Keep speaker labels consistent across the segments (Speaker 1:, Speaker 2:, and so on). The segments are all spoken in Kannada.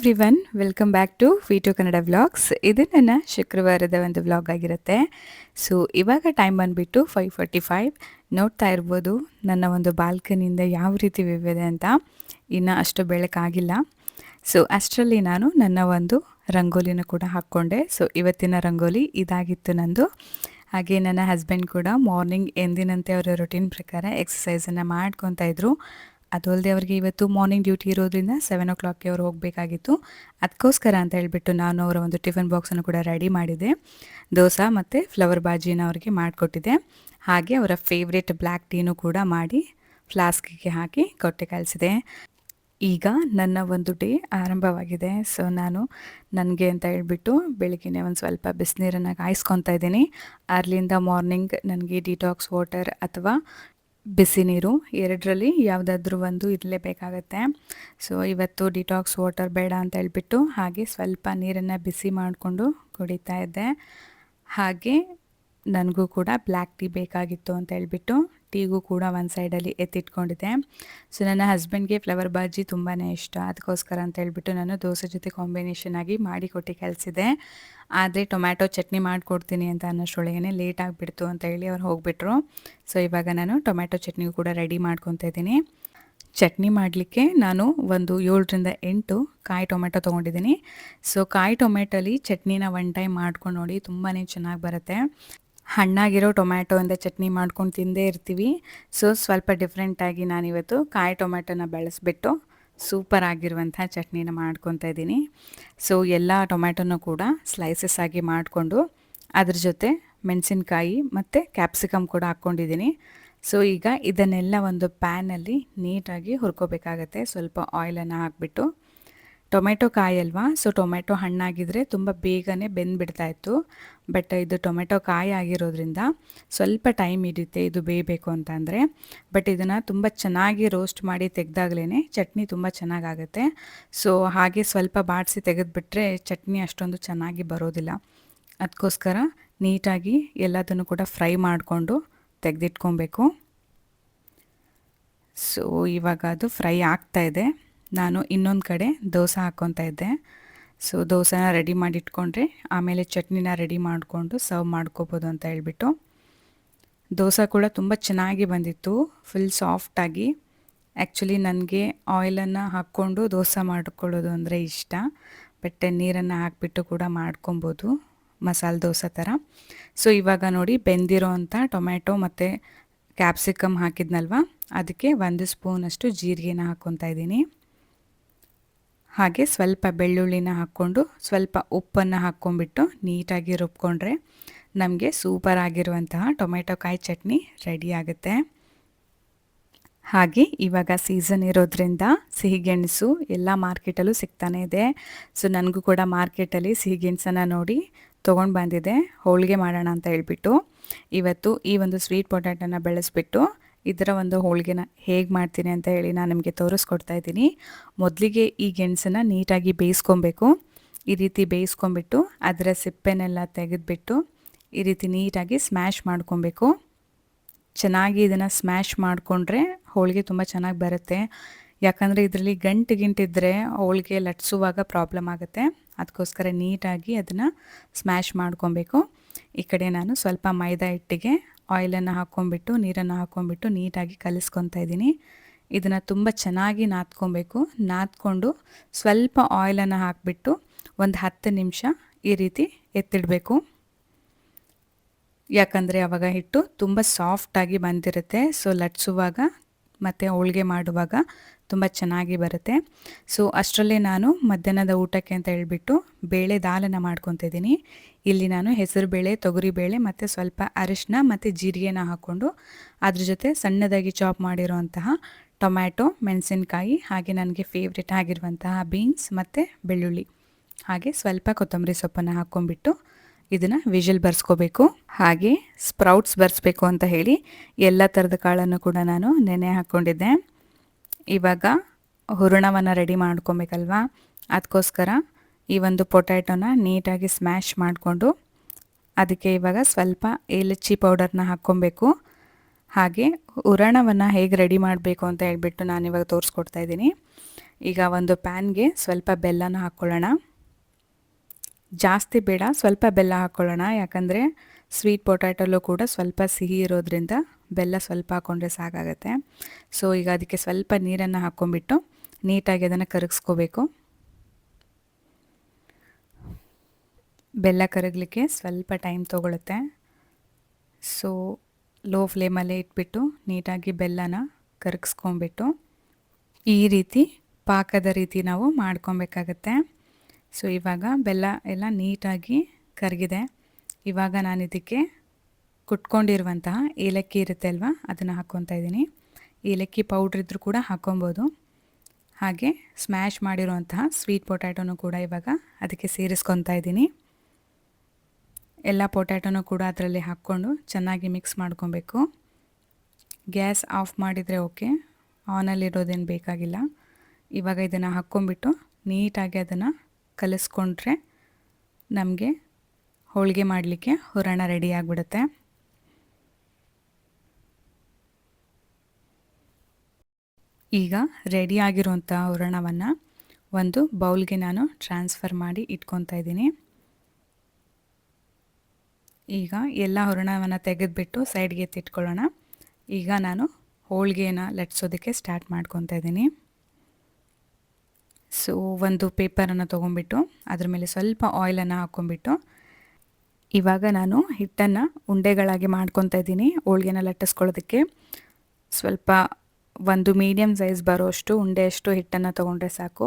Speaker 1: Everyone welcome back to V two Kannada vlogs ಇದು ನನ್ನ ಶುಕ್ರವಾರದ ಒಂದು ವ್ಲಾಗ್ ಆಗಿರುತ್ತೆ. ಸೊ ಇವಾಗ ಟೈಮ್ ಬಂದುಬಿಟ್ಟು ಫೈವ್ ಫಾರ್ಟಿ ಫೈವ್ ನೋಡ್ತಾ ಇರ್ಬೋದು ನನ್ನ ಒಂದು ಬಾಲ್ಕನಿಯಿಂದ ಯಾವ ರೀತಿ ವಿವಿದೆ ಅಂತ. ಇನ್ನೂ ಅಷ್ಟು ಬೆಳಕಾಗಿಲ್ಲ. ಸೊ ಅಷ್ಟರಲ್ಲಿ ನಾನು ನನ್ನ ಒಂದು ರಂಗೋಲಿನ ಕೂಡ ಹಾಕ್ಕೊಂಡೆ. ಸೊ ಇವತ್ತಿನ ರಂಗೋಲಿ ಇದಾಗಿತ್ತು ನಂದು. ಹಾಗೆ ನನ್ನ ಹಸ್ಬೆಂಡ್ ಕೂಡ ಮಾರ್ನಿಂಗ್ ಎಂದಿನಂತೆ ಅವರ ರೊಟೀನ್ ಪ್ರಕಾರ ಎಕ್ಸಸೈಸನ್ನು ಮಾಡ್ಕೊತಾ ಇದ್ರು. ಅದಲ್ಲದೆ ಅವ್ರಿಗೆ ಇವತ್ತು ಮಾರ್ನಿಂಗ್ ಡ್ಯೂಟಿ ಇರೋದ್ರಿಂದ ಸೆವೆನ್ ಓ ಕ್ಲಾಕ್ಗೆ ಅವ್ರು ಹೋಗಬೇಕಾಗಿತ್ತು. ಅದಕ್ಕೋಸ್ಕರ ಅಂತ ಹೇಳಿಬಿಟ್ಟು ನಾನು ಅವರ ಒಂದು ಟಿಫನ್ ಬಾಕ್ಸನ್ನು ಕೂಡ ರೆಡಿ ಮಾಡಿದೆ. ದೋಸೆ ಮತ್ತು ಫ್ಲವರ್ ಬಾಜಿನ ಅವ್ರಿಗೆ ಮಾಡಿಕೊಟ್ಟಿದ್ದೆ ಹಾಗೆ ಅವರ ಫೇವ್ರೇಟ್ ಬ್ಲ್ಯಾಕ್ ಟೀನೂ ಕೂಡ ಮಾಡಿ ಫ್ಲಾಸ್ಕಿಗೆ ಹಾಕಿ ಕೊಟ್ಟೆ ಕಲಿಸಿದೆ ಈಗ ನನ್ನ ಒಂದು ಡೇ ಆರಂಭವಾಗಿದೆ. ಸೊ ನಾನು ನನಗೆ ಅಂತ ಹೇಳಿಬಿಟ್ಟು ಬೆಳಗ್ಗೆ ಒಂದು ಸ್ವಲ್ಪ ಬಿಸಿನೀರನ್ನು ಕಾಯಿಸ್ಕೊತಾ ಇದ್ದೀನಿ. ಅರ್ಲಿಂದ ಮಾರ್ನಿಂಗ್ ನನಗೆ ಡಿಟಾಕ್ಸ್ ವಾಟರ್ ಅಥವಾ ಬಿಸಿ ನೀರು, ಎರಡರಲ್ಲಿ ಯಾವುದಾದ್ರೂ ಒಂದು ಇರಲೇಬೇಕಾಗತ್ತೆ. ಸೊ ಇವತ್ತು ಡಿಟಾಕ್ಸ್ ವಾಟರ್ ಬೇಡ ಅಂತ ಹೇಳ್ಬಿಟ್ಟು ಹಾಗೆ ಸ್ವಲ್ಪ ನೀರನ್ನು ಬಿಸಿ ಮಾಡಿಕೊಂಡು ಕುಡಿತಾ ಇದ್ದೆ. ಹಾಗೆ ನನಗೂ ಕೂಡ ಬ್ಲ್ಯಾಕ್ ಟೀ ಬೇಕಾಗಿತ್ತು ಅಂತ ಹೇಳ್ಬಿಟ್ಟು ಟೀಗೂ ಕೂಡ ಒಂದು ಸೈಡಲ್ಲಿ ಎತ್ತಿಟ್ಕೊಂಡಿದ್ದೆ. ಸೊ ನನ್ನ ಹಸ್ಬೆಂಡ್ಗೆ ಫ್ಲವರ್ ಬಾಜಿ ತುಂಬಾ ಇಷ್ಟ. ಅದಕ್ಕೋಸ್ಕರ ಅಂತ ಹೇಳ್ಬಿಟ್ಟು ನಾನು ದೋಸೆ ಜೊತೆ ಕಾಂಬಿನೇಷನ್ ಆಗಿ ಮಾಡಿ ಕೊಟ್ಟು ಕಲಿಸಿದೆ ಆದರೆ ಟೊಮ್ಯಾಟೊ ಚಟ್ನಿ ಮಾಡಿಕೊಡ್ತೀನಿ ಅಂತ ಅನ್ನೋಷ್ಟೊಳಗೇ ಲೇಟ್ ಆಗಿಬಿಡ್ತು ಅಂತ ಹೇಳಿ ಅವ್ರು ಹೋಗಿಬಿಟ್ರು. ಸೊ ಇವಾಗ ನಾನು ಟೊಮ್ಯಾಟೊ ಚಟ್ನಿಗೂ ಕೂಡ ರೆಡಿ ಮಾಡ್ಕೊತ ಇದ್ದೀನಿ. ಚಟ್ನಿ ಮಾಡಲಿಕ್ಕೆ ನಾನು ಒಂದು ಏಳರಿಂದ ಎಂಟು ಕಾಯಿ ಟೊಮೆಟೊ ತೊಗೊಂಡಿದ್ದೀನಿ. ಸೊ ಕಾಯಿ ಟೊಮೆಟೊಲಿ ಚಟ್ನಿನ ಒನ್ ಟೈಮ್ ಮಾಡ್ಕೊಂಡು ನೋಡಿ ತುಂಬಾ ಚೆನ್ನಾಗಿ ಬರುತ್ತೆ. ಹಣ್ಣಾಗಿರೋ ಟೊಮ್ಯಾಟೊಯಿಂದ ಚಟ್ನಿ ಮಾಡ್ಕೊಂಡು ತಿಂದೇ ಇರ್ತೀವಿ. ಸೊ ಸ್ವಲ್ಪ ಡಿಫ್ರೆಂಟಾಗಿ ನಾನಿವತ್ತು ಕಾಯಿ ಟೊಮ್ಯಾಟೋನ ಬೆಳೆಸ್ಬಿಟ್ಟು ಸೂಪರ್ ಆಗಿರುವಂಥ ಚಟ್ನಿನ ಮಾಡ್ಕೊತಾ ಇದ್ದೀನಿ. ಸೊ ಎಲ್ಲ ಟೊಮ್ಯಾಟೊನೂ ಕೂಡ ಸ್ಲೈಸಸ್ ಆಗಿ ಮಾಡಿಕೊಂಡು ಅದ್ರ ಜೊತೆ ಮೆಣಸಿನ್ಕಾಯಿ ಮತ್ತು ಕ್ಯಾಪ್ಸಿಕಮ್ ಕೂಡ ಹಾಕ್ಕೊಂಡಿದ್ದೀನಿ. ಸೊ ಈಗ ಇದನ್ನೆಲ್ಲ ಒಂದು ಪ್ಯಾನಲ್ಲಿ ನೀಟಾಗಿ ಹುರ್ಕೋಬೇಕಾಗತ್ತೆ. ಸ್ವಲ್ಪ ಆಯಿಲನ್ನು ಹಾಕ್ಬಿಟ್ಟು ಟೊಮೆಟೊ ಕಾಯಿ ಅಲ್ವಾ? ಸೊ ಟೊಮೆಟೊ ಹಣ್ಣಾಗಿದ್ದರೆ ತುಂಬ ಬೇಗನೆ ಬೆಂದ್ಬಿಡ್ತಾ ಇತ್ತು. ಬಟ್ ಇದು ಟೊಮೆಟೊ ಕಾಯಿ ಆಗಿರೋದ್ರಿಂದ ಸ್ವಲ್ಪ ಟೈಮ್ ಹಿಡಿಯುತ್ತೆ, ಇದು ಬೇಯಬೇಕು ಅಂತ ಅಂದರೆ. ಬಟ್ ಇದನ್ನು ತುಂಬ ಚೆನ್ನಾಗಿ ರೋಸ್ಟ್ ಮಾಡಿ ತೆಗೆದಾಗಲೇ ಚಟ್ನಿ ತುಂಬ ಚೆನ್ನಾಗಾಗುತ್ತೆ. ಸೊ ಹಾಗೆ ಸ್ವಲ್ಪ ಬಾಡಿಸಿ ತೆಗೆದುಬಿಟ್ರೆ ಚಟ್ನಿ ಅಷ್ಟೊಂದು ಚೆನ್ನಾಗಿ ಬರೋದಿಲ್ಲ. ಅದಕ್ಕೋಸ್ಕರ ನೀಟಾಗಿ ಎಲ್ಲದನ್ನು ಕೂಡ ಫ್ರೈ ಮಾಡಿಕೊಂಡು ತೆಗೆದಿಟ್ಕೊಬೇಕು. ಸೊ ಇವಾಗ ಅದು ಫ್ರೈ ಆಗ್ತಾ ಇದೆ. ನಾನು ಇನ್ನೊಂದು ಕಡೆ ದೋಸೆ ಹಾಕ್ಕೊತಾ ಇದ್ದೆ. ಸೊ ದೋಸೆನ ರೆಡಿ ಮಾಡಿ ಇಟ್ಕೊಂಡ್ರೆ ಆಮೇಲೆ ಚಟ್ನಿನ ರೆಡಿ ಮಾಡಿಕೊಂಡು ಸರ್ವ್ ಮಾಡ್ಕೋಬೋದು ಅಂತ ಹೇಳ್ಬಿಟ್ಟು. ದೋಸೆ ಕೂಡ ತುಂಬ ಚೆನ್ನಾಗಿ ಬಂದಿತ್ತು ಫುಲ್ ಸಾಫ್ಟಾಗಿ ಆ್ಯಕ್ಚುಲಿ ನನಗೆ ಆಯಿಲನ್ನು ಹಾಕ್ಕೊಂಡು ದೋಸೆ ಮಾಡ್ಕೊಳ್ಳೋದು ಅಂದರೆ ಇಷ್ಟ. ಬಟ್ ನೀರನ್ನು ಹಾಕ್ಬಿಟ್ಟು ಕೂಡ ಮಾಡ್ಕೊಬೋದು, ಮಸಾಲೆ ದೋಸೆ ಥರ ಸೊ ಇವಾಗ ನೋಡಿ ಬೆಂದಿರೋ ಅಂಥ ಟೊಮ್ಯಾಟೊ ಮತ್ತು ಕ್ಯಾಪ್ಸಿಕಮ್ ಹಾಕಿದ್ನಲ್ವ? ಅದಕ್ಕೆ ಒಂದು ಸ್ಪೂನಷ್ಟು ಜೀರಿಗೆನ ಹಾಕ್ಕೊತಾ ಇದ್ದೀನಿ. ಹಾಗೆ ಸ್ವಲ್ಪ ಬೆಳ್ಳುಳ್ಳಿನ ಹಾಕ್ಕೊಂಡು ಸ್ವಲ್ಪ ಉಪ್ಪನ್ನು ಹಾಕ್ಕೊಂಡ್ಬಿಟ್ಟು ನೀಟಾಗಿ ರುಬ್ಕೊಂಡ್ರೆ ನಮಗೆ ಸೂಪರ್ ಆಗಿರುವಂತಹ ಟೊಮೆಟೊ ಕಾಯಿ ಚಟ್ನಿ ರೆಡಿ ಆಗುತ್ತೆ. ಹಾಗೆ ಇವಾಗ ಸೀಸನ್ ಇರೋದ್ರಿಂದ ಸಿಹಿಗೆಣಸು ಎಲ್ಲ ಮಾರ್ಕೆಟಲ್ಲೂ ಸಿಗ್ತಾನೆ ಇದೆ. ಸೊ ನನಗೂ ಕೂಡ ಮಾರ್ಕೆಟಲ್ಲಿ ಸಿಹಿಗೆಣಸನ್ನು ನೋಡಿ ತೊಗೊಂಡು ಬಂದಿದೆ ಹೋಳಿಗೆ ಮಾಡೋಣ ಅಂತ ಹೇಳ್ಬಿಟ್ಟು. ಇವತ್ತು ಈ ಒಂದು ಸ್ವೀಟ್ ಪೊಟ್ಯಾಟೋನ ಬೆಳೆಸ್ಬಿಟ್ಟು ಇದರ ಒಂದು ಹೋಳಿಗೆನ ಹೇಗೆ ಮಾಡ್ತೀನಿ ಅಂತ ಹೇಳಿ ನಾನು ನಿಮಗೆ ತೋರಿಸ್ಕೊಡ್ತಾ ಇದ್ದೀನಿ. ಮೊದಲಿಗೆ ಈ ಗೆಣಸನ್ನು ನೀಟಾಗಿ ಬೇಯಿಸ್ಕೊಬೇಕು. ಈ ರೀತಿ ಬೇಯಿಸ್ಕೊಂಬಿಟ್ಟು ಅದರ ಸಿಪ್ಪೆನೆಲ್ಲ ತೆಗೆದುಬಿಟ್ಟು ಈ ರೀತಿ ನೀಟಾಗಿ ಸ್ಮ್ಯಾಶ್ ಮಾಡ್ಕೊಬೇಕು. ಚೆನ್ನಾಗಿ ಇದನ್ನು ಸ್ಮ್ಯಾಶ್ ಮಾಡಿಕೊಂಡ್ರೆ ಹೋಳಿಗೆ ತುಂಬ ಚೆನ್ನಾಗಿ ಬರುತ್ತೆ. ಯಾಕಂದರೆ ಇದರಲ್ಲಿ ಗಂಟು ಗಿಂಟಿದ್ರೆ ಹೋಳಿಗೆ ಲಟ್ಸುವಾಗ ಪ್ರಾಬ್ಲಮ್ ಆಗುತ್ತೆ. ಅದಕ್ಕೋಸ್ಕರ ನೀಟಾಗಿ ಅದನ್ನು ಸ್ಮ್ಯಾಶ್ ಮಾಡ್ಕೊಬೇಕು. ಈ ಕಡೆ ನಾನು ಸ್ವಲ್ಪ ಮೈದಾ ಹಿಟ್ಟಿಗೆ ಆಯಿಲನ್ನು ಹಾಕ್ಕೊಂಡ್ಬಿಟ್ಟು, ನೀರನ್ನು ಹಾಕ್ಕೊಂಡ್ಬಿಟ್ಟು ನೀಟಾಗಿ ಕಲಿಸ್ಕೊತಾ ಇದ್ದೀನಿ. ಇದನ್ನು ತುಂಬ ಚೆನ್ನಾಗಿ ನಾದ್ಕೊಬೇಕು. ನಾದ್ಕೊಂಡು ಸ್ವಲ್ಪ ಆಯಿಲನ್ನು ಹಾಕಿಬಿಟ್ಟು ಒಂದು ಹತ್ತು ನಿಮಿಷ ಈ ರೀತಿ ಎತ್ತಿಡಬೇಕು. ಯಾಕಂದರೆ ಆವಾಗ ಹಿಟ್ಟು ತುಂಬ ಸಾಫ್ಟಾಗಿ ಬಂದಿರುತ್ತೆ. ಸೊ ಲಟ್ಸುವಾಗ ಮತ್ತು ಹೋಳಿಗೆ ಮಾಡುವಾಗ ತುಂಬ ಚೆನ್ನಾಗಿ ಬರುತ್ತೆ. ಸೊ ಅಷ್ಟರಲ್ಲೇ ನಾನು ಮಧ್ಯಾಹ್ನದ ಊಟಕ್ಕೆ ಅಂತ ಹೇಳ್ಬಿಟ್ಟು ಬೇಳೆ ದಾಲನ್ನು ಮಾಡ್ಕೊತಿದ್ದೀನಿ ಇಲ್ಲಿ ನಾನು ಹೆಸರುಬೇಳೆ ತೊಗರಿಬೇಳೆ ಮತ್ತು ಸ್ವಲ್ಪ ಅರಿಶಿನ ಮತ್ತು ಜೀರಿಗೆನ ಹಾಕ್ಕೊಂಡು ಅದ್ರ ಜೊತೆ ಸಣ್ಣದಾಗಿ ಚಾಪ್ ಮಾಡಿರೋಂತಹ ಟೊಮ್ಯಾಟೊ, ಮೆಣಸಿನ್ಕಾಯಿ ಹಾಗೆ ನನಗೆ ಫೇವ್ರೆಟ್ ಆಗಿರುವಂತಹ ಬೀನ್ಸ್ ಮತ್ತು ಬೆಳ್ಳುಳ್ಳಿ. ಹಾಗೆ ಸ್ವಲ್ಪ ಕೊತ್ತಂಬರಿ ಸೊಪ್ಪನ್ನು ಹಾಕ್ಕೊಂಡ್ಬಿಟ್ಟು ಇದನ್ನು ವಿಷಲ್ ಬರ್ಸ್ಕೋಬೇಕು. ಹಾಗೆ ಸ್ಪ್ರೌಟ್ಸ್ ಬರ್ಸ್ಬೇಕು ಅಂತ ಹೇಳಿ ಎಲ್ಲ ಥರದ ಕಾಳನ್ನು ಕೂಡ ನಾನು ನೆನೆ ಹಾಕ್ಕೊಂಡಿದ್ದೆ. ಇವಾಗ ಹೂರಣವನ್ನು ರೆಡಿ ಮಾಡ್ಕೊಬೇಕಲ್ವಾ? ಅದಕ್ಕೋಸ್ಕರ ಈ ಒಂದು ಪೊಟ್ಯಾಟೋನ ನೀಟಾಗಿ ಸ್ಮ್ಯಾಶ್ ಮಾಡಿಕೊಂಡು ಅದಕ್ಕೆ ಇವಾಗ ಸ್ವಲ್ಪ ಏಲಚ್ಚಿ ಪೌಡರ್ನ ಹಾಕ್ಕೊಬೇಕು. ಹಾಗೆ ಹೂರಣವನ್ನು ಹೇಗೆ ರೆಡಿ ಮಾಡಬೇಕು ಅಂತ ಹೇಳ್ಬಿಟ್ಟು ನಾನಿವಾಗ ತೋರಿಸ್ಕೊಡ್ತಾ ಇದ್ದೀನಿ. ಈಗ ಒಂದು ಪ್ಯಾನ್ಗೆ ಸ್ವಲ್ಪ ಬೆಲ್ಲನ ಹಾಕ್ಕೊಳ್ಳೋಣ. ಜಾಸ್ತಿ ಬೇಡ, ಸ್ವಲ್ಪ ಬೆಲ್ಲ ಹಾಕ್ಕೊಳ್ಳೋಣ. ಯಾಕಂದರೆ ಸ್ವೀಟ್ ಪೊಟ್ಯಾಟೋಲ್ಲೂ ಕೂಡ ಸ್ವಲ್ಪ ಸಿಹಿ ಇರೋದ್ರಿಂದ ಬೆಲ್ಲ ಸ್ವಲ್ಪ ಹಾಕ್ಕೊಂಡ್ರೆ ಸಾಕಾಗುತ್ತೆ. ಸೊ, ಈಗ ಅದಕ್ಕೆ ಸ್ವಲ್ಪ ನೀರನ್ನು ಹಾಕ್ಕೊಂಬಿಟ್ಟು ನೀಟಾಗಿ ಅದನ್ನು ಕರಗಿಸ್ಕೋಬೇಕು. ಬೆಲ್ಲ ಕರಗಲಿಕ್ಕೆ ಸ್ವಲ್ಪ ಟೈಮ್ ತೊಗೊಳುತ್ತೆ. ಸೊ ಲೋ ಫ್ಲೇಮಲ್ಲೇ ಇಟ್ಬಿಟ್ಟು ನೀಟಾಗಿ ಬೆಲ್ಲನ ಕರಗಿಸ್ಕೊಂಬಿಟ್ಟು ಈ ರೀತಿ ಪಾಕದ ರೀತಿ ನಾವು ಮಾಡ್ಕೊಬೇಕಾಗತ್ತೆ. ಸೊ ಇವಾಗ ಬೆಲ್ಲ ಎಲ್ಲ ನೀಟಾಗಿ ಕರಗಿದೆ. ಇವಾಗ ನಾನು ಇದಕ್ಕೆ ಕುಟ್ಕೊಂಡಿರುವಂತಹ ಏಲಕ್ಕಿ ಇರುತ್ತೆ ಅಲ್ವಾ, ಅದನ್ನು ಹಾಕ್ಕೊತಾ ಇದ್ದೀನಿ. ಏಲಕ್ಕಿ ಪೌಡ್ರ್ ಇದ್ದರೂ ಕೂಡ ಹಾಕ್ಕೊಬೋದು. ಹಾಗೆ ಸ್ಮ್ಯಾಶ್ ಮಾಡಿರುವಂತಹ ಸ್ವೀಟ್ ಪೊಟ್ಯಾಟೊನೂ ಕೂಡ ಇವಾಗ ಅದಕ್ಕೆ ಸೇರಿಸ್ಕೊತಾ ಇದ್ದೀನಿ. ಎಲ್ಲ ಪೊಟ್ಯಾಟೊನೂ ಕೂಡ ಅದರಲ್ಲಿ ಹಾಕ್ಕೊಂಡು ಚೆನ್ನಾಗಿ ಮಿಕ್ಸ್ ಮಾಡ್ಕೊಬೇಕು. ಗ್ಯಾಸ್ ಆಫ್ ಮಾಡಿದರೆ ಓಕೆ ಆನಲ್ಲಿರೋದೇನು ಬೇಕಾಗಿಲ್ಲ. ಇವಾಗ ಇದನ್ನು ಹಾಕ್ಕೊಂಬಿಟ್ಟು ನೀಟಾಗಿ ಅದನ್ನು ಕಲಿಸ್ಕೊಂಡ್ರೆ ನಮಗೆ ಹೋಳಿಗೆ ಮಾಡಲಿಕ್ಕೆ ಹೂರಣ ರೆಡಿ ಆಗಿಬಿಡುತ್ತೆ. ಈಗ ರೆಡಿ ಆಗಿರುವಂಥ ಹುರಣವನ್ನು ಒಂದು ಬೌಲ್ಗೆ ನಾನು ಟ್ರಾನ್ಸ್ಫರ್ ಮಾಡಿ ಇಟ್ಕೊತಾ ಇದ್ದೀನಿ. ಈಗ ಎಲ್ಲ ಹೂರಣವನ್ನು ತೆಗೆದುಬಿಟ್ಟು ಸೈಡ್ಗೆ ಎತ್ತಿಟ್ಕೊಳ್ಳೋಣ. ಈಗ ನಾನು ಹೋಳಿಗೆನ ಲಟ್ಸೋದಕ್ಕೆ ಸ್ಟಾರ್ಟ್ ಮಾಡ್ಕೊತಾ ಇದ್ದೀನಿ. ಸೊ ಒಂದು ಪೇಪರನ್ನು ತೊಗೊಂಬಿಟ್ಟು ಅದ್ರ ಮೇಲೆ ಸ್ವಲ್ಪ ಆಯಿಲನ್ನು ಹಾಕ್ಕೊಂಬಿಟ್ಟು ಇವಾಗ ನಾನು ಹಿಟ್ಟನ್ನು ಉಂಡೆಗಳಾಗಿ ಮಾಡ್ಕೊತಾ ಇದ್ದೀನಿ ಹೋಳಿಗೆನ ಲಟ್ಟಿಸ್ಕೊಳ್ಳೋದಕ್ಕೆ. ಸ್ವಲ್ಪ ಒಂದು ಮೀಡಿಯಮ್ ಸೈಜ್ ಬರೋಷ್ಟು ಉಂಡೆಯಷ್ಟು ಹಿಟ್ಟನ್ನು ತೊಗೊಂಡ್ರೆ ಸಾಕು.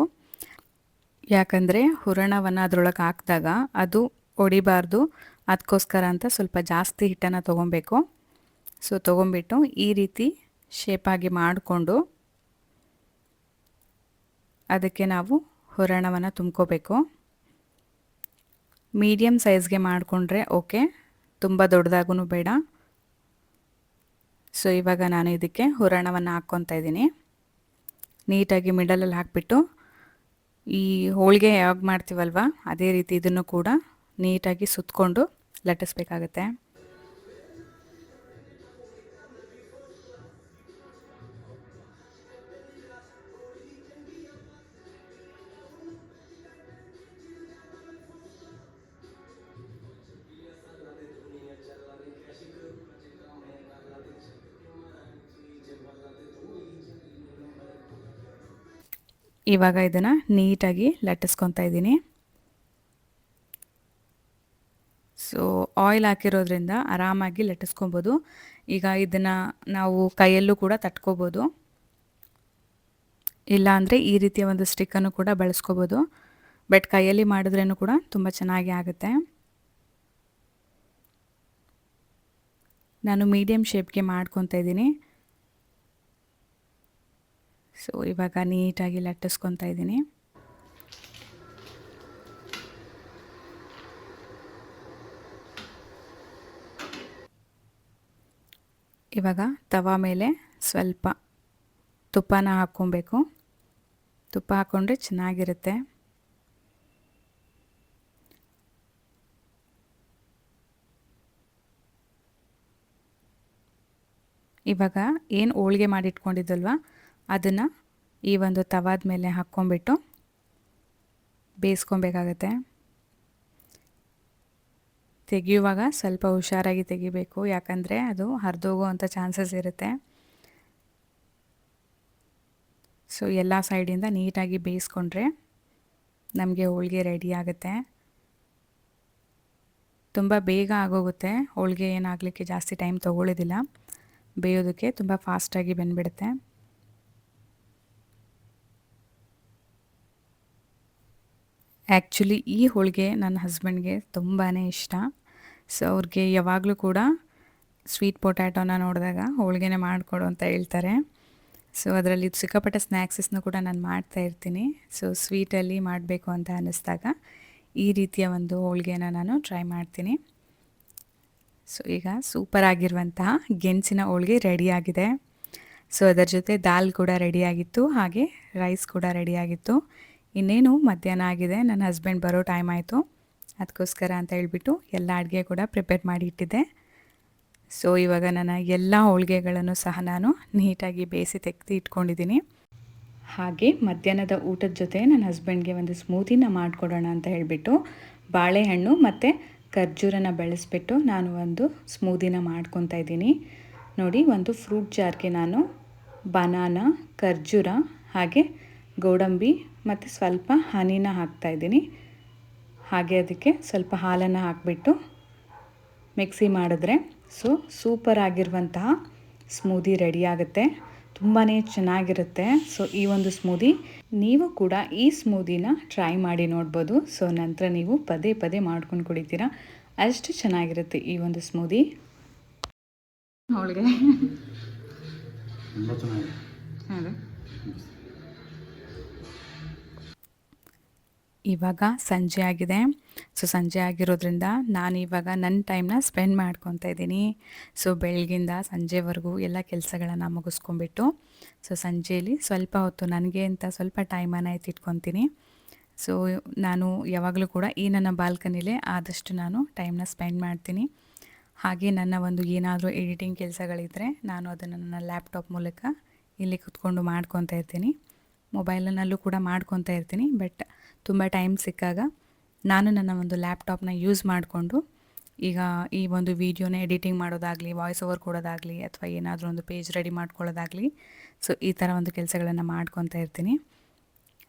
Speaker 1: ಯಾಕಂದರೆ ಹೂರಣವನ್ನು ಅದರೊಳಗೆ ಹಾಕಿದಾಗ ಅದು ಹೊಡಿಬಾರ್ದು ಅದಕ್ಕೋಸ್ಕರ ಅಂತ ಸ್ವಲ್ಪ ಜಾಸ್ತಿ ಹಿಟ್ಟನ್ನು ತೊಗೊಬೇಕು. ಸೊ ತೊಗೊಂಬಿಟ್ಟು ಈ ರೀತಿ ಶೇಪಾಗಿ ಮಾಡಿಕೊಂಡು ಅದಕ್ಕೆ ನಾವು ಹೂರಣವನ್ನು ತುಂಬ್ಕೋಬೇಕು. ಮೀಡಿಯಮ್ ಸೈಜ್ಗೆ ಮಾಡಿಕೊಂಡ್ರೆ ಓಕೆ ತುಂಬ ದೊಡ್ಡದಾಗೂ ಬೇಡ. ಸೊ ಇವಾಗ ನಾನು ಇದಕ್ಕೆ ಹೂರಣವನ್ನು ಹಾಕ್ಕೊತಾ ಇದ್ದೀನಿ. ನೀಟಾಗಿ ಮಿಡಲಲ್ಲಿ ಹಾಕಿಬಿಟ್ಟು ಈ ಹೋಳಿಗೆ ಯಾವಾಗ ಮಾಡ್ತೀವಲ್ವ, ಅದೇ ರೀತಿ ಇದನ್ನು ಕೂಡ ನೀಟಾಗಿ ಸುತ್ತಕೊಂಡು ಲಟ್ಟಿಸ್ಬೇಕಾಗತ್ತೆ ಇವಾಗ ಇದನ್ನು ನೀಟಾಗಿ ಲಟ್ಟಿಸ್ಕೊತಾ ಇದ್ದೀನಿ. ಸೊ ಆಯಿಲ್ ಹಾಕಿರೋದ್ರಿಂದ ಆರಾಮಾಗಿ ಲಟ್ಟಿಸ್ಕೊಬೋದು. ಈಗ ಇದನ್ನು ನಾವು ಕೈಯಲ್ಲೂ ಕೂಡ ತಟ್ಕೋಬೋದು. ಇಲ್ಲಾಂದರೆ ಈ ರೀತಿಯ ಒಂದು ಸ್ಟಿಕ್ಕನ್ನು ಕೂಡ ಬಳಸ್ಕೋಬೋದು. ಬಟ್ ಕೈಯಲ್ಲಿ ಮಾಡಿದ್ರೇನು ಕೂಡ ತುಂಬ ಚೆನ್ನಾಗಿ ಆಗುತ್ತೆ. ನಾನು ಮೀಡಿಯಮ್ ಶೇಪ್ಗೆ ಮಾಡ್ಕೊತಾ ಇದ್ದೀನಿ. ಸೊ ಇವಾಗ ನೀಟಾಗಿ ಲಟ್ಟಿಸ್ಕೊತಾ ಇದ್ದೀನಿ. ಇವಾಗ ತವಾ ಮೇಲೆ ಸ್ವಲ್ಪ ತುಪ್ಪನ ಹಾಕ್ಕೊಬೇಕು. ತುಪ್ಪ ಹಾಕ್ಕೊಂಡ್ರೆ ಚೆನ್ನಾಗಿರುತ್ತೆ. ಇವಾಗ ಏನು ಹೋಳಿಗೆ ಮಾಡಿಟ್ಕೊಂಡಿದ್ದಲ್ವ? ಅದನ್ನು ಈ ಒಂದು ತವಾದ ಮೇಲೆ ಹಾಕ್ಕೊಂಬಿಟ್ಟು ಬೇಯಿಸ್ಕೊಬೇಕಾಗತ್ತೆ. ತೆಗೆಯುವಾಗ ಸ್ವಲ್ಪ ಹುಷಾರಾಗಿ ತೆಗಿಬೇಕು, ಯಾಕಂದರೆ ಅದು ಹರಿದೋಗುವಂಥ ಚಾನ್ಸಸ್ ಇರುತ್ತೆ. ಸೊ, ಎಲ್ಲ ಸೈಡಿಂದ ನೀಟಾಗಿ ಬೇಯಿಸ್ಕೊಂಡ್ರೆ ನಮಗೆ ಹೋಳಿಗೆ ರೆಡಿ ಆಗುತ್ತೆ. ತುಂಬ ಬೇಗ ಆಗೋಗುತ್ತೆ. ಹೋಳಿಗೆ ಏನಾಗಲಿಕ್ಕೆ ಜಾಸ್ತಿ ಟೈಮ್ ತೊಗೊಳ್ಳೋದಿಲ್ಲ ಬೇಯೋದಕ್ಕೆ ತುಂಬ ಫಾಸ್ಟಾಗಿ ಬಂದುಬಿಡುತ್ತೆ. ಆ್ಯಕ್ಚುಲಿ ಈ ಹೋಳಿಗೆ ನನ್ನ ಹಸ್ಬೆಂಡ್ಗೆ ತುಂಬಾ ಇಷ್ಟ. ಸೊ ಅವ್ರಿಗೆ ಯಾವಾಗಲೂ ಕೂಡ ಸ್ವೀಟ್ ಪೊಟ್ಯಾಟೋನ ನೋಡಿದಾಗ ಹೋಳಿಗೆನೇ ಮಾಡಿಕೊಡು ಅಂತ ಹೇಳ್ತಾರೆ. ಸೊ ಅದರಲ್ಲಿ ಸಿಕ್ಕಾಪಟ್ಟೆ ಸ್ನ್ಯಾಕ್ಸಸ್ನು ಕೂಡ ನಾನು ಮಾಡ್ತಾ ಇರ್ತೀನಿ. ಸೊ ಸ್ವೀಟಲ್ಲಿ ಮಾಡಬೇಕು ಅಂತ ಅನ್ನಿಸ್ದಾಗ ಈ ರೀತಿಯ ಒಂದು ಹೋಳಿಗೆನ ನಾನು ಟ್ರೈ ಮಾಡ್ತೀನಿ. ಸೊ ಈಗ ಸೂಪರ್ ಆಗಿರುವಂತಹ ಗೆಣಸಿನ ಹೋಳಿಗೆ ರೆಡಿಯಾಗಿದೆ ಸೊ ಅದರ ಜೊತೆ ದಾಲ್ ಕೂಡ ರೆಡಿಯಾಗಿತ್ತು ಹಾಗೆ ರೈಸ್ ಕೂಡ ರೆಡಿಯಾಗಿತ್ತು ಇನ್ನೇನು ಮಧ್ಯಾಹ್ನ ಆಗಿದೆ, ನನ್ನ ಹಸ್ಬೆಂಡ್ ಬರೋ ಟೈಮ್ ಆಯಿತು. ಅದಕ್ಕೋಸ್ಕರ ಅಂತ ಹೇಳಿಬಿಟ್ಟು ಎಲ್ಲ ಅಡುಗೆ ಕೂಡ ಪ್ರಿಪೇರ್ ಮಾಡಿ ಇಟ್ಟಿದ್ದೆ. ಸೊ ಇವಾಗ ನನ್ನ ಎಲ್ಲ ಹೋಳಿಗೆಗಳನ್ನು ಸಹ ನಾನು ನೀಟಾಗಿ ಬೇಯಿಸಿ ತೆಗೆದು ಇಟ್ಕೊಂಡಿದ್ದೀನಿ. ಹಾಗೆ ಮಧ್ಯಾಹ್ನದ ಊಟದ ಜೊತೆ ನನ್ನ ಹಸ್ಬೆಂಡ್ಗೆ ಒಂದು ಸ್ಮೂತಿನ ಮಾಡಿಕೊಡೋಣ ಅಂತ ಹೇಳಿಬಿಟ್ಟು ಬಾಳೆಹಣ್ಣು ಮತ್ತು ಖರ್ಜೂರನ ಬೆಳೆಸ್ಬಿಟ್ಟು ನಾನು ಒಂದು ಸ್ಮೂದಿನ ಮಾಡ್ಕೊತಾ ಇದ್ದೀನಿ. ನೋಡಿ, ಒಂದು ಫ್ರೂಟ್ ಜಾರ್ಗೆ ನಾನು ಬನಾನ ಖರ್ಜೂರ ಹಾಗೆ ಗೋಡಂಬಿ ಮತ್ತು ಸ್ವಲ್ಪ ಹನಿನ ಹಾಕ್ತಾಯಿದ್ದೀನಿ ಹಾಗೆ ಅದಕ್ಕೆ ಸ್ವಲ್ಪ ಹಾಲನ್ನು ಹಾಕಿಬಿಟ್ಟು ಮಿಕ್ಸಿ ಮಾಡಿದ್ರೆ ಸೊ ಸೂಪರ್ ಆಗಿರುವಂತಹ ಸ್ಮೂದಿ ರೆಡಿ ಆಗುತ್ತೆ. ತುಂಬಾ ಚೆನ್ನಾಗಿರುತ್ತೆ. ಸೊ ಈ ಒಂದು ಸ್ಮೂದಿ ನೀವು ಕೂಡ ಈ ಸ್ಮೂದಿನ ಟ್ರೈ ಮಾಡಿ ನೋಡ್ಬೋದು. ಸೊ ನಂತರ ನೀವು ಪದೇ ಪದೇ ಮಾಡ್ಕೊಂಡು ಕುಡಿತೀರಾ. ಅಷ್ಟು ಚೆನ್ನಾಗಿರುತ್ತೆ ಈ ಒಂದು ಸ್ಮೂದಿ. ಅವಳಿಗೆ ಇವಾಗ ಸಂಜೆ ಆಗಿದೆ. ಸೊ ಸಂಜೆ ಆಗಿರೋದ್ರಿಂದ ನಾನು ಇವಾಗ ನನ್ನ ಟೈಮ್ನ ಸ್ಪೆಂಡ್ ಮಾಡ್ಕೊತಾ ಇದ್ದೀನಿ. ಸೊ ಬೆಳಗಿಂದ ಸಂಜೆವರೆಗೂ ಎಲ್ಲ ಕೆಲಸಗಳನ್ನು ಮುಗಿಸ್ಕೊಂಬಿಟ್ಟು ಸೊ ಸಂಜೆಯಲ್ಲಿ ಸ್ವಲ್ಪ ಹೊತ್ತು ನನಗೆ ಅಂತ ಸ್ವಲ್ಪ ಟೈಮನ್ನು ಎತ್ತಿಟ್ಕೊತೀನಿ. ಸೊ ನಾನು ಯಾವಾಗಲೂ ಕೂಡ ಈ ನನ್ನ ಬಾಲ್ಕನಿಲೇ ಆದಷ್ಟು ನಾನು ಟೈಮ್ನ ಸ್ಪೆಂಡ್ ಮಾಡ್ತೀನಿ. ಹಾಗೆ ನನ್ನ ಒಂದು ಏನಾದರೂ ಎಡಿಟಿಂಗ್ ಕೆಲಸಗಳಿದ್ದರೆ ನಾನು ಅದನ್ನು ನನ್ನ ಲ್ಯಾಪ್ಟಾಪ್ ಮೂಲಕ ಇಲ್ಲಿ ಕುತ್ಕೊಂಡು ಮಾಡ್ಕೊತಾ ಇರ್ತೀನಿ. ಮೊಬೈಲ್ನಲ್ಲೂ ಕೂಡ ಮಾಡ್ಕೊತಾ ಇರ್ತೀನಿ ಬಟ್ ತುಂಬ ಟೈಮ್ ಸಿಕ್ಕಾಗ ನಾನು ನನ್ನ ಒಂದು ಲ್ಯಾಪ್ಟಾಪ್ನ ಯೂಸ್ ಮಾಡಿಕೊಂಡು ಈಗ ಈ ಒಂದು ವೀಡಿಯೋನ ಎಡಿಟಿಂಗ್ ಮಾಡೋದಾಗಲಿ ವಾಯ್ಸ್ ಓವರ್ ಕೊಡೋದಾಗಲಿ ಅಥವಾ ಏನಾದರೂ ಒಂದು ಪೇಜ್ ರೆಡಿ ಮಾಡ್ಕೊಳ್ಳೋದಾಗಲಿ ಸೊ ಈ ಥರ ಒಂದು ಕೆಲಸಗಳನ್ನು ಮಾಡ್ಕೊತಾ ಇರ್ತೀನಿ.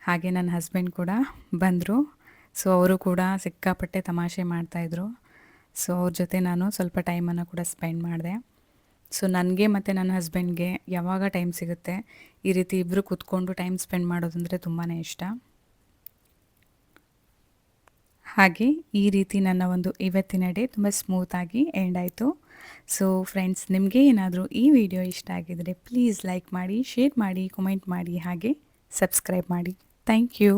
Speaker 1: ಹಾಗೆ ನನ್ನ ಹಸ್ಬೆಂಡ್ ಕೂಡ ಬಂದರು. ಸೊ ಅವರು ಕೂಡ ಸಿಕ್ಕಾಪಟ್ಟೆ ತಮಾಷೆ ಮಾಡ್ತಾಯಿದ್ರು ಸೊ ಅವ್ರ ಜೊತೆ ನಾನು ಸ್ವಲ್ಪ ಟೈಮನ್ನು ಕೂಡ ಸ್ಪೆಂಡ್ ಮಾಡಿದೆ. ಸೊ ನನಗೆ ಮತ್ತು ನನ್ನ ಹಸ್ಬೆಂಡ್ಗೆ ಯಾವಾಗ ಟೈಮ್ ಸಿಗುತ್ತೆ, ಈ ರೀತಿ ಇಬ್ಬರು ಕೂತ್ಕೊಂಡು ಟೈಮ್ ಸ್ಪೆಂಡ್ ಮಾಡೋದಂದರೆ ತುಂಬಾ ಇಷ್ಟ. ಹಾಗೆ ಈ ರೀತಿ ನನ್ನ ಒಂದು ಇವತ್ತಿನ ಡೇ ತುಂಬ ಸ್ಮೂತಾಗಿ ಎಂಡ್ ಆಯಿತು. ಸೊ ಫ್ರೆಂಡ್ಸ್ ನಿಮಗೆ ಏನಾದರೂ ಈ ವಿಡಿಯೋ ಇಷ್ಟ ಆಗಿದರೆ ಪ್ಲೀಸ್ ಲೈಕ್ ಮಾಡಿ ಶೇರ್ ಮಾಡಿ ಕಮೆಂಟ್ ಮಾಡಿ ಹಾಗೆ ಸಬ್ಸ್ಕ್ರೈಬ್ ಮಾಡಿ. Thank you